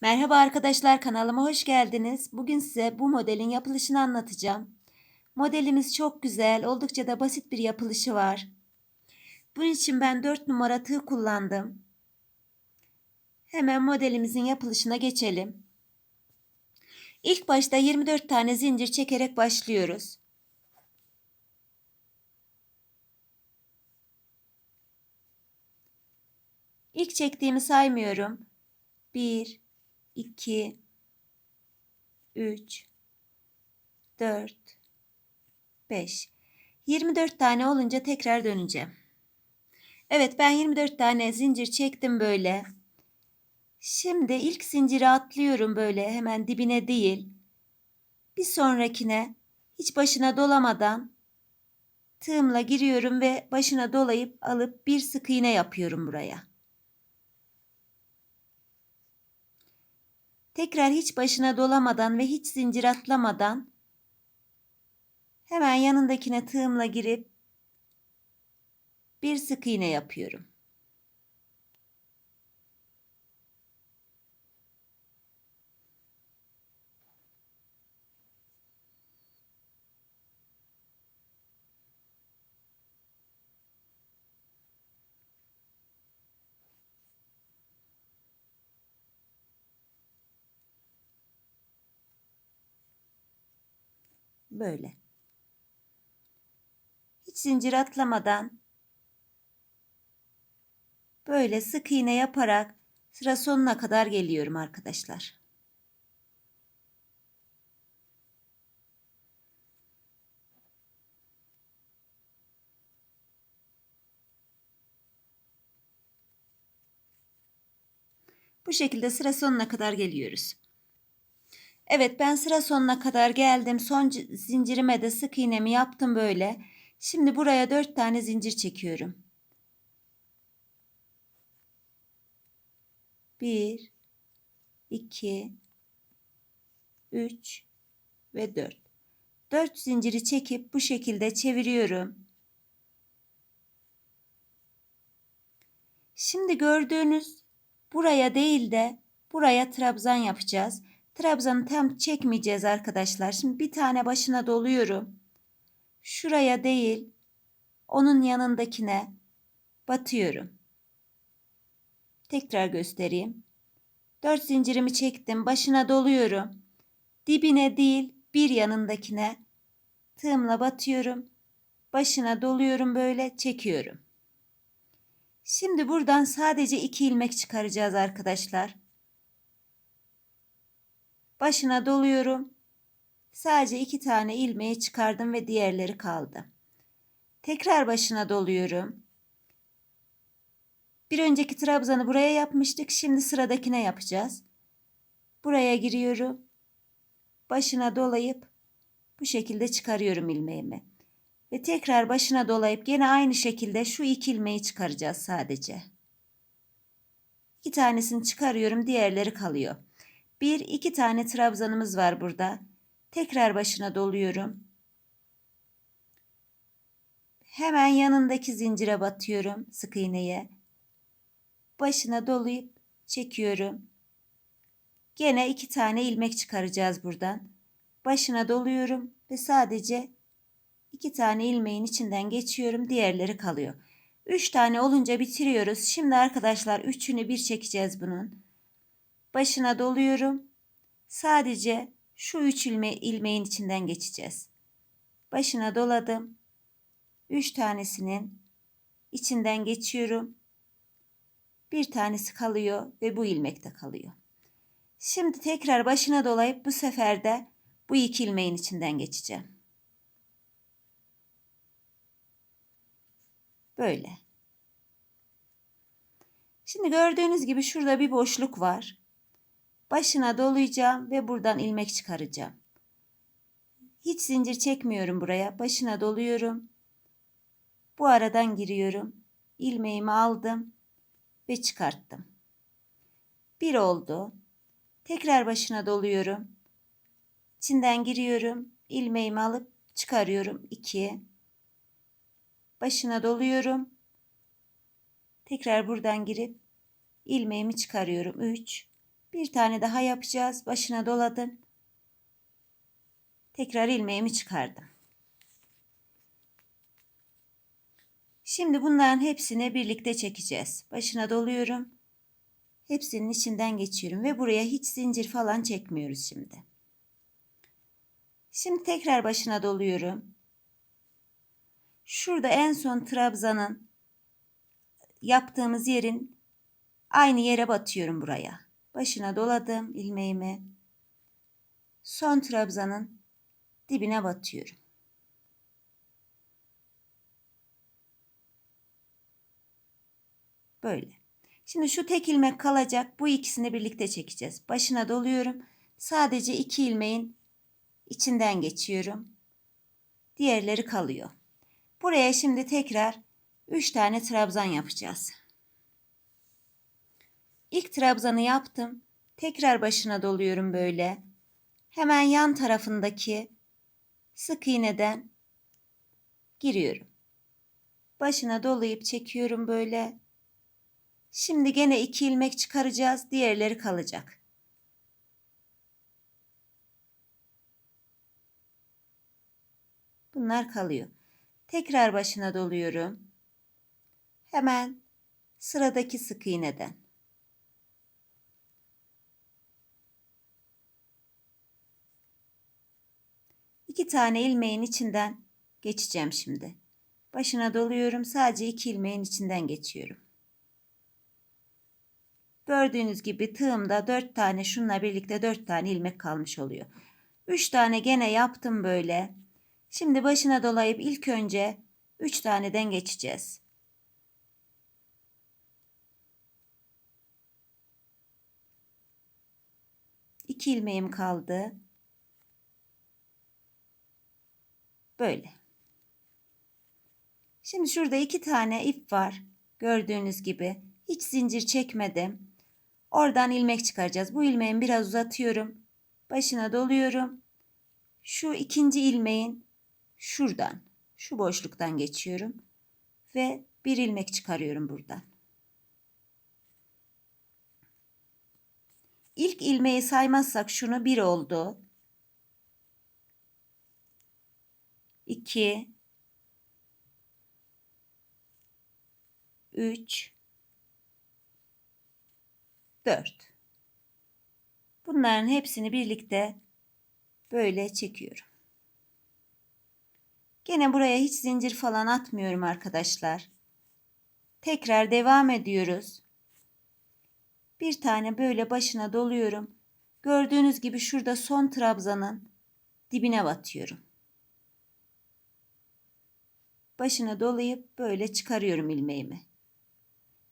Merhaba arkadaşlar kanalıma hoş geldiniz. Bugün size bu modelin yapılışını anlatacağım. Modelimiz çok güzel, oldukça da basit bir yapılışı var. Bunun için ben 4 numara tığ kullandım. Hemen modelimizin yapılışına geçelim. İlk başta 24 tane zincir çekerek başlıyoruz. İlk çektiğimi saymıyorum. 1 2 3 4 5 24 tane olunca tekrar döneceğim. Evet ben 24 tane zincir çektim böyle. Şimdi ilk zinciri atlıyorum böyle hemen dibine değil. Bir sonrakine hiç başına dolamadan tığımla giriyorum ve başına dolayıp alıp bir sık iğne yapıyorum buraya. Tekrar hiç başına dolamadan ve hiç zincir atlamadan hemen yanındakine tığımla girip bir sık iğne yapıyorum. Böyle. Hiç zincir atlamadan böyle sık iğne yaparak sıra sonuna kadar geliyorum arkadaşlar. Bu şekilde sıra sonuna kadar geliyoruz. Evet ben sıra sonuna kadar geldim. Son zincirime de sık iğnemi yaptım böyle. Şimdi buraya dört tane zincir çekiyorum. Bir, iki, üç ve dört. Dört zinciri çekip bu şekilde çeviriyorum. Şimdi gördüğünüz buraya değil de buraya trabzan yapacağız. Trabzanı tam çekmeyeceğiz arkadaşlar. Şimdi bir tane başına doluyorum. Şuraya değil, onun yanındakine batıyorum. Tekrar göstereyim. Dört zincirimi çektim. Başına doluyorum. Dibine değil, bir yanındakine tığımla batıyorum. Başına doluyorum böyle çekiyorum. Şimdi buradan sadece iki ilmek çıkaracağız arkadaşlar. Başına doluyorum. Sadece iki tane ilmeği çıkardım ve diğerleri kaldı. Tekrar başına doluyorum. Bir önceki trabzanı buraya yapmıştık. Şimdi sıradakine yapacağız. Buraya giriyorum. Başına dolayıp bu şekilde çıkarıyorum ilmeğimi. Ve tekrar başına dolayıp yine aynı şekilde şu iki ilmeği çıkaracağız sadece. İki tanesini çıkarıyorum, diğerleri kalıyor. Bir iki tane trabzanımız var burada. Tekrar başına doluyorum. Hemen yanındaki zincire batıyorum sık iğneye. Başına dolayıp çekiyorum. Gene iki tane ilmek çıkaracağız buradan. Başına doluyorum ve sadece iki tane ilmeğin içinden geçiyorum. Diğerleri kalıyor. Üç tane olunca bitiriyoruz. Şimdi arkadaşlar üçünü bir çekeceğiz bunun başına doluyorum. Sadece şu üç ilme, ilmeğin içinden geçeceğiz. Başına doladım. Üç tanesinin içinden geçiyorum. Bir tanesi kalıyor ve bu ilmek de kalıyor. Şimdi tekrar başına dolayıp bu sefer de bu iki ilmeğin içinden geçeceğim. Böyle. Şimdi gördüğünüz gibi şurada bir boşluk var. Başına dolayacağım ve buradan ilmek çıkaracağım. Hiç zincir çekmiyorum buraya. Başına doluyorum. Bu aradan giriyorum. İlmeğimi aldım ve çıkarttım. Bir oldu. Tekrar başına doluyorum. İçinden giriyorum. İlmeğimi alıp çıkarıyorum. 2 Başına doluyorum. Tekrar buradan girip ilmeğimi çıkarıyorum. 3 Bir tane daha yapacağız. Başına doladım. Tekrar ilmeğimi çıkardım. Şimdi bunların hepsini birlikte çekeceğiz. Başına doluyorum. Hepsinin içinden geçiyorum ve buraya hiç zincir falan çekmiyoruz şimdi. Şimdi tekrar başına doluyorum. Şurada en son trabzanın yaptığımız yerin aynı yere batıyorum buraya. Başına doladım ilmeğimi. Son trabzanın dibine batıyorum. Böyle. Şimdi şu tek ilmek kalacak. Bu ikisini birlikte çekeceğiz. Başına doluyorum. Sadece iki ilmeğin içinden geçiyorum. Diğerleri kalıyor. Buraya şimdi tekrar 3 tane trabzan yapacağız. İlk trabzanı yaptım. Tekrar başına doluyorum böyle. Hemen yan tarafındaki sık iğneden giriyorum. Başına dolayıp çekiyorum böyle. Şimdi gene iki ilmek çıkaracağız. Diğerleri kalacak. Bunlar kalıyor. Tekrar başına doluyorum. Hemen sıradaki sık iğneden. İki tane ilmeğin içinden geçeceğim şimdi. Başına doluyorum. Sadece iki ilmeğin içinden geçiyorum. Gördüğünüz gibi tığımda dört tane şunla birlikte dört tane ilmek kalmış oluyor. Üç tane gene yaptım böyle. Şimdi başına dolayıp ilk önce üç taneden geçeceğiz. İki ilmeğim kaldı. Böyle. Şimdi şurada iki tane ip var. Gördüğünüz gibi hiç zincir çekmedim. Oradan ilmek çıkaracağız. Bu ilmeğimi biraz uzatıyorum. Başına doluyorum. Şu ikinci ilmeğin şuradan, şu boşluktan geçiyorum ve bir ilmek çıkarıyorum buradan. İlk ilmeği saymazsak şunu bir oldu. 2 3 4 Bunların hepsini birlikte böyle çekiyorum. Gene buraya hiç zincir falan atmıyorum arkadaşlar. Tekrar devam ediyoruz. Bir tane böyle başına doluyorum. Gördüğünüz gibi şurada son trabzanın dibine batıyorum. Başına dolayıp böyle çıkarıyorum ilmeğimi.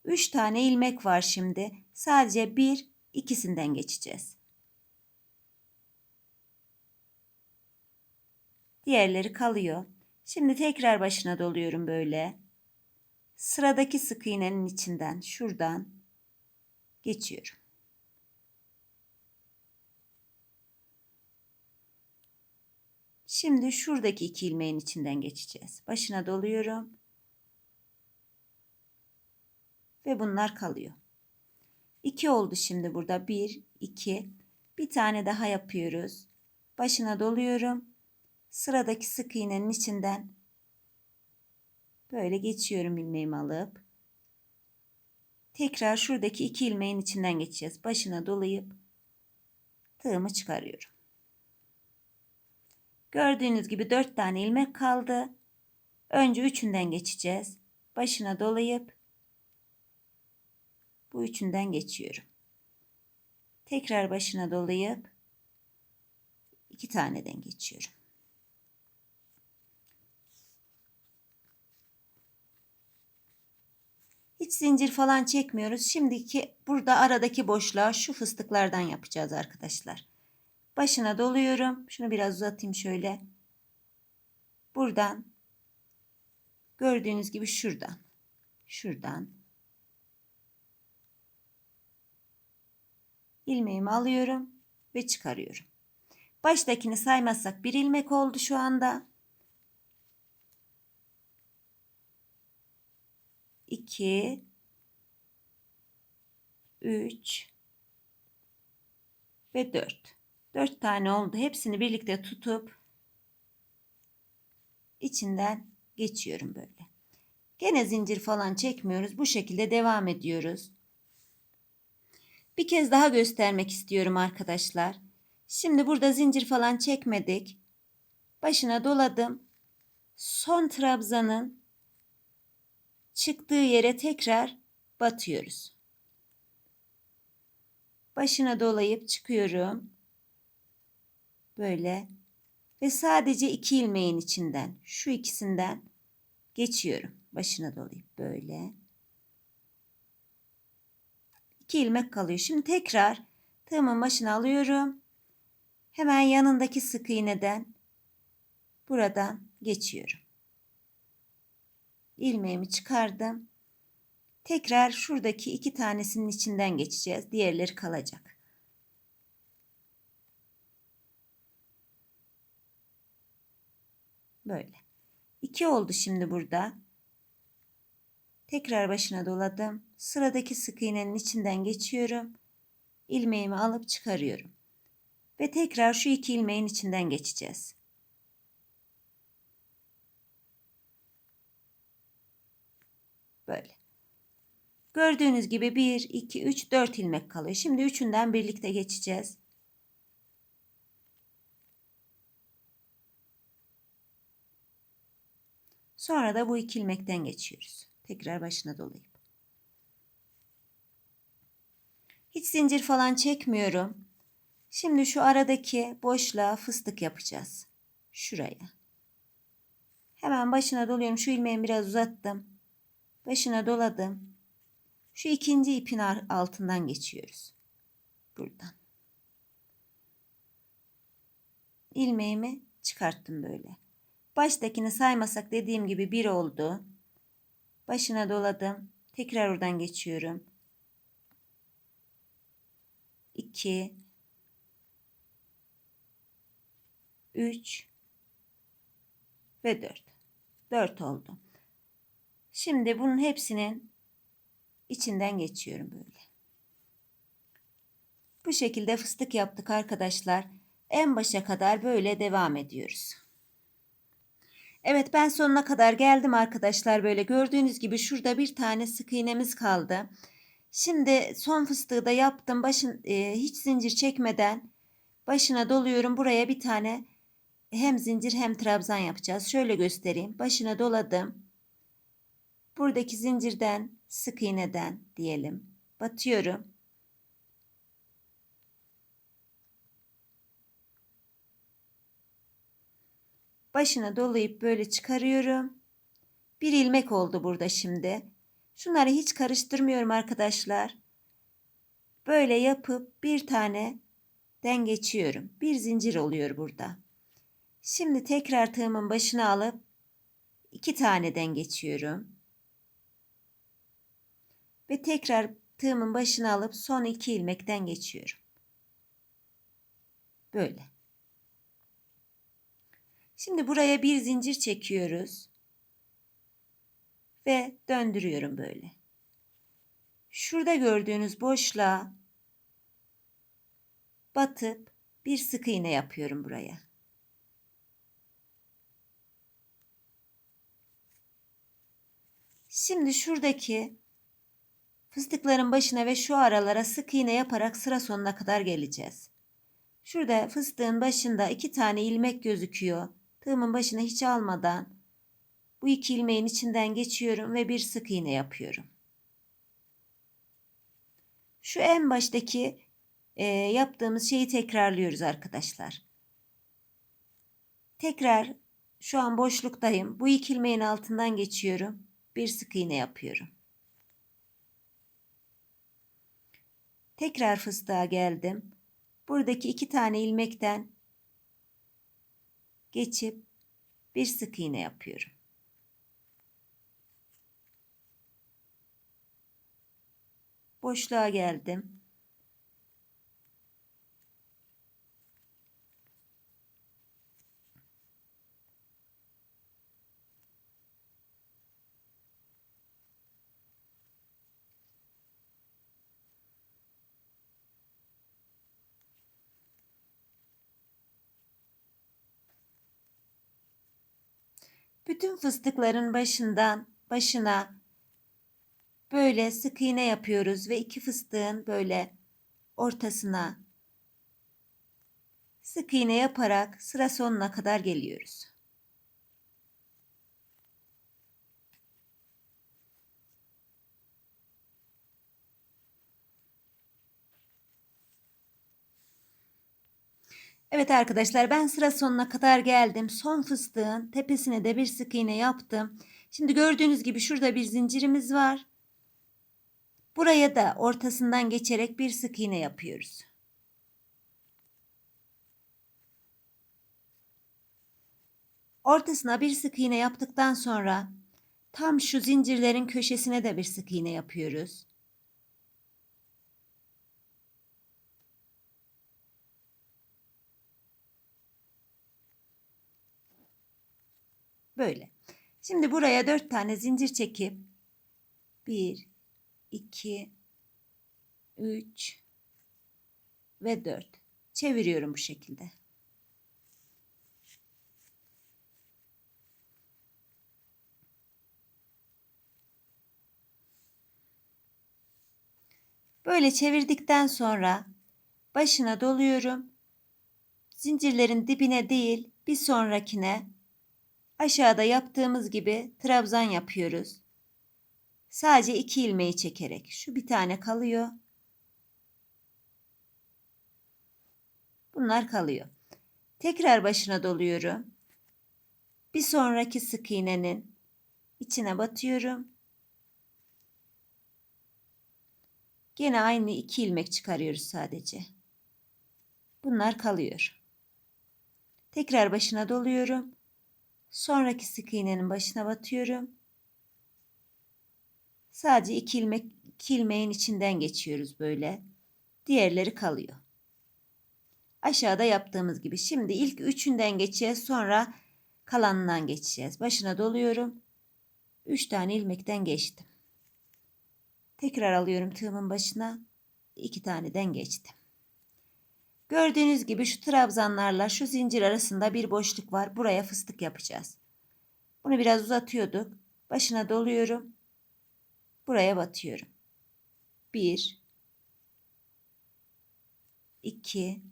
3 tane ilmek var şimdi. Sadece bir ikisinden geçeceğiz. Diğerleri kalıyor. Şimdi tekrar başına doluyorum böyle. Sıradaki sık iğnenin içinden şuradan geçiyorum. Şimdi şuradaki iki ilmeğin içinden geçeceğiz. Başına doluyorum. Ve bunlar kalıyor. 2 oldu şimdi burada. 1, 2. Bir tane daha yapıyoruz. Başına doluyorum. Sıradaki sık iğnenin içinden böyle geçiyorum ilmeğimi alıp tekrar şuradaki iki ilmeğin içinden geçeceğiz. Başına dolayıp tığımı çıkarıyorum. Gördüğünüz gibi 4 tane ilmek kaldı. Önce üçünden geçeceğiz. Başına dolayıp bu üçünden geçiyorum. Tekrar başına dolayıp iki taneden geçiyorum. Hiç zincir falan çekmiyoruz. Şimdiki burada aradaki boşluğa şu fıstıklardan yapacağız arkadaşlar. Başına doluyorum. Şunu biraz uzatayım şöyle. Buradan gördüğünüz gibi şuradan. Şuradan ilmeğimi alıyorum ve çıkarıyorum. Baştakini saymazsak bir ilmek oldu şu anda. 2 3 ve 4. 4 tane oldu. Hepsini birlikte tutup içinden geçiyorum böyle. Gene zincir falan çekmiyoruz. Bu şekilde devam ediyoruz. Bir kez daha göstermek istiyorum arkadaşlar. Şimdi burada zincir falan çekmedik. Başına doladım. Son trabzanın çıktığı yere tekrar batıyoruz. Başına dolayıp çıkıyorum. Böyle ve sadece iki ilmeğin içinden şu ikisinden geçiyorum. Başına dolayıp böyle. İki ilmek kalıyor. Şimdi tekrar tığımın başına alıyorum. Hemen yanındaki sık iğneden buradan geçiyorum. İlmeğimi çıkardım. Tekrar şuradaki iki tanesinin içinden geçeceğiz. Diğerleri kalacak. Böyle. İki oldu şimdi burada. Tekrar başına doladım. Sıradaki sık iğnenin içinden geçiyorum. İlmeğimi alıp çıkarıyorum. Ve tekrar şu iki ilmeğin içinden geçeceğiz. Böyle. Gördüğünüz gibi 1, 2, 3, 4 ilmek kalıyor. Şimdi üçünden birlikte geçeceğiz. Sonra da bu iki ilmekten geçiyoruz. Tekrar başına dolayıp. Hiç zincir falan çekmiyorum. Şimdi şu aradaki boşluğa fıstık yapacağız. Şuraya. Hemen başına doluyorum. Şu ilmeğimi biraz uzattım. Başına doladım. Şu ikinci ipin altından geçiyoruz. Buradan. İlmeğimi çıkarttım böyle. Baştakini saymasak dediğim gibi bir oldu. Başına doladım. Tekrar oradan geçiyorum. 2 3 ve 4. 4 oldu. Şimdi bunun hepsinin içinden geçiyorum böyle. Bu şekilde fıstık yaptık arkadaşlar. En başa kadar böyle devam ediyoruz. Evet ben sonuna kadar geldim arkadaşlar böyle gördüğünüz gibi şurada bir tane sık iğnemiz kaldı. Şimdi son fıstığı da yaptım başın e, hiç zincir çekmeden başına doluyorum buraya bir tane hem zincir hem trabzan yapacağız. Şöyle göstereyim başına doladım. Buradaki zincirden sık iğneden diyelim batıyorum. Başına dolayıp böyle çıkarıyorum. Bir ilmek oldu burada şimdi. Şunları hiç karıştırmıyorum arkadaşlar. Böyle yapıp bir tane den geçiyorum. Bir zincir oluyor burada. Şimdi tekrar tığımın başına alıp iki taneden geçiyorum. Ve tekrar tığımın başına alıp son iki ilmekten geçiyorum. Böyle. Şimdi buraya bir zincir çekiyoruz. Ve döndürüyorum böyle. Şurada gördüğünüz boşluğa batıp bir sık iğne yapıyorum buraya. Şimdi şuradaki fıstıkların başına ve şu aralara sık iğne yaparak sıra sonuna kadar geleceğiz. Şurada fıstığın başında iki tane ilmek gözüküyor. Tığımın başına hiç almadan bu iki ilmeğin içinden geçiyorum ve bir sık iğne yapıyorum. Şu en baştaki e, yaptığımız şeyi tekrarlıyoruz arkadaşlar. Tekrar şu an boşluktayım. Bu iki ilmeğin altından geçiyorum. Bir sık iğne yapıyorum. Tekrar fıstığa geldim. Buradaki iki tane ilmekten geçip bir sık iğne yapıyorum. Boşluğa geldim. Bütün fıstıkların başından başına böyle sık iğne yapıyoruz ve iki fıstığın böyle ortasına sık iğne yaparak sıra sonuna kadar geliyoruz. Evet arkadaşlar ben sıra sonuna kadar geldim. Son fıstığın tepesine de bir sık iğne yaptım. Şimdi gördüğünüz gibi şurada bir zincirimiz var. Buraya da ortasından geçerek bir sık iğne yapıyoruz. Ortasına bir sık iğne yaptıktan sonra tam şu zincirlerin köşesine de bir sık iğne yapıyoruz. Böyle. Şimdi buraya dört tane zincir çekip bir, iki, üç ve dört çeviriyorum bu şekilde. Böyle çevirdikten sonra başına doluyorum. Zincirlerin dibine değil bir sonrakine aşağıda yaptığımız gibi trabzan yapıyoruz. Sadece iki ilmeği çekerek. Şu bir tane kalıyor. Bunlar kalıyor. Tekrar başına doluyorum. Bir sonraki sık iğnenin içine batıyorum. Gene aynı iki ilmek çıkarıyoruz sadece. Bunlar kalıyor. Tekrar başına doluyorum. Sonraki sık iğnenin başına batıyorum. Sadece iki ilmek iki ilmeğin içinden geçiyoruz böyle. Diğerleri kalıyor. Aşağıda yaptığımız gibi. Şimdi ilk üçünden geçeceğiz. Sonra kalanından geçeceğiz. Başına doluyorum. Üç tane ilmekten geçtim. Tekrar alıyorum tığımın başına. iki taneden geçtim. Gördüğünüz gibi şu trabzanlarla şu zincir arasında bir boşluk var. Buraya fıstık yapacağız. Bunu biraz uzatıyorduk. Başına doluyorum. Buraya batıyorum. 1 2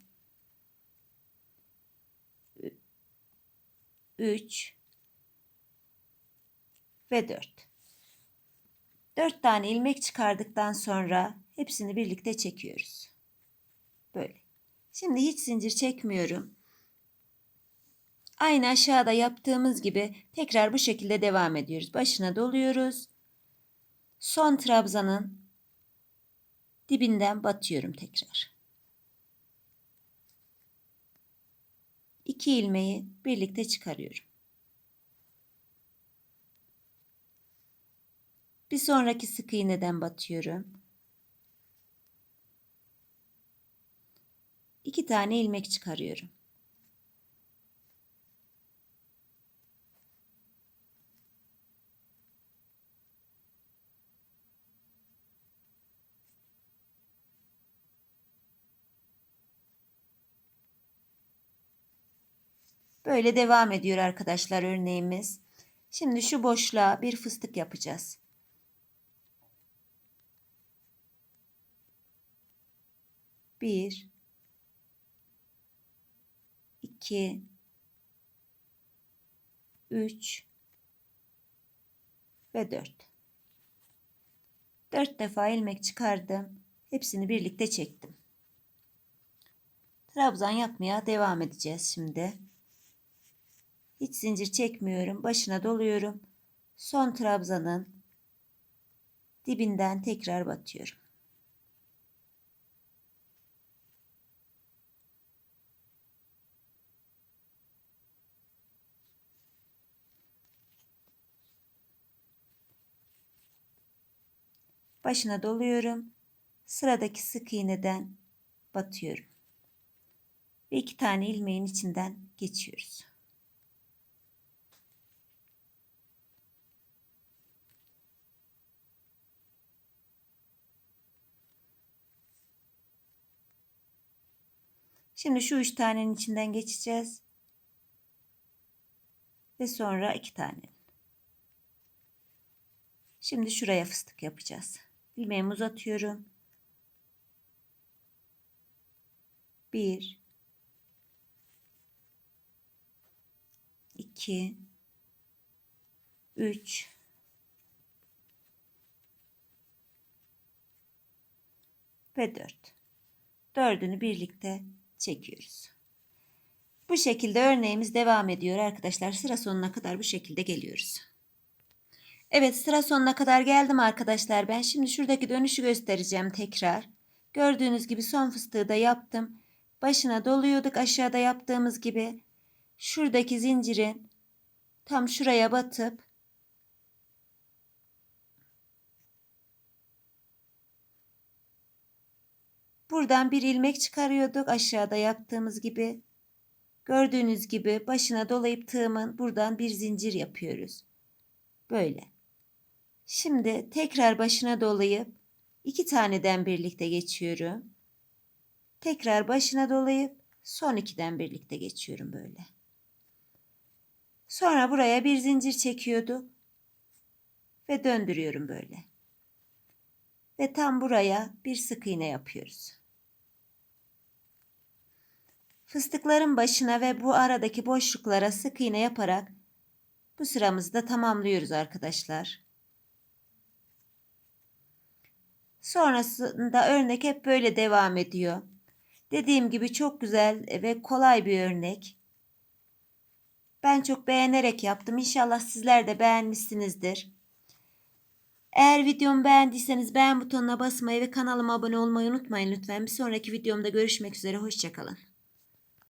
3 ve 4. 4 tane ilmek çıkardıktan sonra hepsini birlikte çekiyoruz. Böyle. Şimdi hiç zincir çekmiyorum. Aynı aşağıda yaptığımız gibi tekrar bu şekilde devam ediyoruz. Başına doluyoruz. Son trabzanın dibinden batıyorum tekrar. İki ilmeği birlikte çıkarıyorum. Bir sonraki sık iğneden batıyorum. İki tane ilmek çıkarıyorum. Böyle devam ediyor arkadaşlar örneğimiz. Şimdi şu boşluğa bir fıstık yapacağız. Bir, 2 3 ve 4. 4 defa ilmek çıkardım. Hepsini birlikte çektim. Trabzan yapmaya devam edeceğiz şimdi. Hiç zincir çekmiyorum. Başına doluyorum. Son trabzanın dibinden tekrar batıyorum. Başına doluyorum. Sıradaki sık iğneden batıyorum. Ve iki tane ilmeğin içinden geçiyoruz. Şimdi şu üç tanenin içinden geçeceğiz. Ve sonra iki tane. Şimdi şuraya fıstık yapacağız. İlmeğimi uzatıyorum. Bir, iki, üç, ve dört. Dördünü birlikte çekiyoruz. Bu şekilde örneğimiz devam ediyor arkadaşlar. Sıra sonuna kadar bu şekilde geliyoruz. Evet sıra sonuna kadar geldim arkadaşlar. Ben şimdi şuradaki dönüşü göstereceğim tekrar. Gördüğünüz gibi son fıstığı da yaptım. Başına doluyorduk aşağıda yaptığımız gibi. Şuradaki zincirin tam şuraya batıp buradan bir ilmek çıkarıyorduk aşağıda yaptığımız gibi. Gördüğünüz gibi başına dolayıp tığımın buradan bir zincir yapıyoruz. Böyle. Şimdi tekrar başına dolayıp iki taneden birlikte geçiyorum. Tekrar başına dolayıp son ikiden birlikte geçiyorum böyle. Sonra buraya bir zincir çekiyorduk ve döndürüyorum böyle. Ve tam buraya bir sık iğne yapıyoruz. Fıstıkların başına ve bu aradaki boşluklara sık iğne yaparak bu sıramızı da tamamlıyoruz arkadaşlar. Sonrasında örnek hep böyle devam ediyor. Dediğim gibi çok güzel ve kolay bir örnek. Ben çok beğenerek yaptım. İnşallah sizler de beğenmişsinizdir. Eğer videomu beğendiyseniz beğen butonuna basmayı ve kanalıma abone olmayı unutmayın lütfen. Bir sonraki videomda görüşmek üzere. Hoşçakalın.